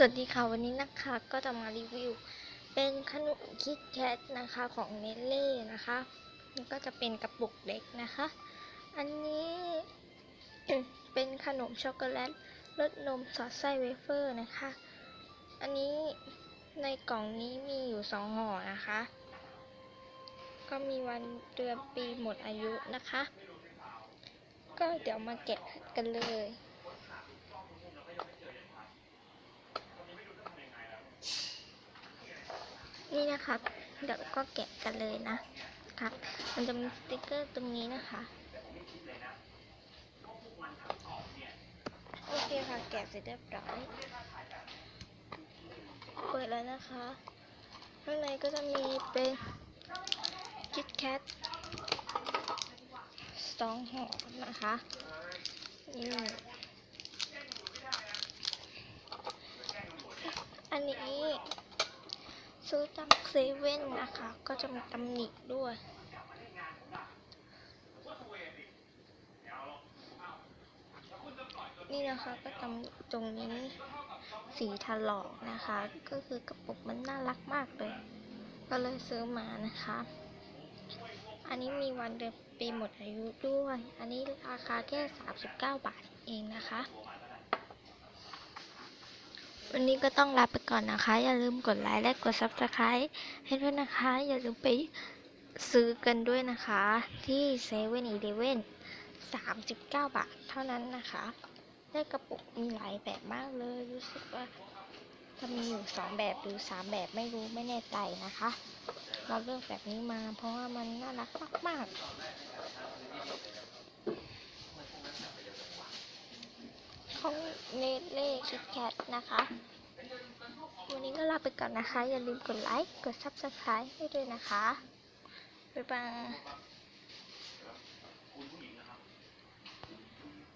สวัสดีค่ะวันนี้นะคะก็จะมารีวิว เป็นขนมคิดแคทนะคะของเนเล่นะคะนี่ก็จะเป็นกระปุกเล็กนะคะ อันนี้เป็นขนมช็อกโกแลตรสนมสอดไส้เวเฟอร์นะคะ อันนี้ในกล่องนี้มีอยู่สองห่อนะคะ ก็มีวันเดือนปีหมดอายุนะคะ ก็เดี๋ยวมาแกะกันเลย นี่นะครับเดี๋ยวก็แกะกันเลยนะครับ มันจะมีสติกเกอร์ตรงนี้นะคะ โอเคค่ะแกะเสร็จเรียบร้อยเปิดแล้วนะคะข้างในก็จะมีเป็นคิดแคทสองห่อนะคะนี่อันนี้ ซื้อจากเซเว่นนะคะ ก็จะมีตำหนิด้วย นี่นะคะก็ตำหนิตรงนี้สีถลอกนะคะ ก็คือกระปุกมันน่ารักมากเลย ก็เลยซื้อมานะคะ อันนี้มีวันเดือนปีหมดอายุด้วย อันนี้ราคาแค่ 39 บาทเองนะคะ วันนี้ก็ต้องลาไปก่อนนะคะ อย่าลืมกดไลค์และกด subscribe ให้ด้วยนะคะ อย่าลืมไปซื้อกันด้วยนะคะ ที่เซเว่นอีเลเว่น39บาทเท่านั้นนะคะได้กระปุกมีหลายแบบมากเลย รู้สึกว่าจะมีอยู่สองแบบหรือสามแบบไม่รู้ไม่แน่ใจนะคะ เราเลือกแบบนี้มาเพราะว่ามันน่ารักมากๆ ของเนเล่คิดแคทนะคะ วันนี้ก็ลาไปก่อนนะคะ อย่าลืมกดไลค์ กด subscribe ให้ด้วยนะคะ บ๊ายบาย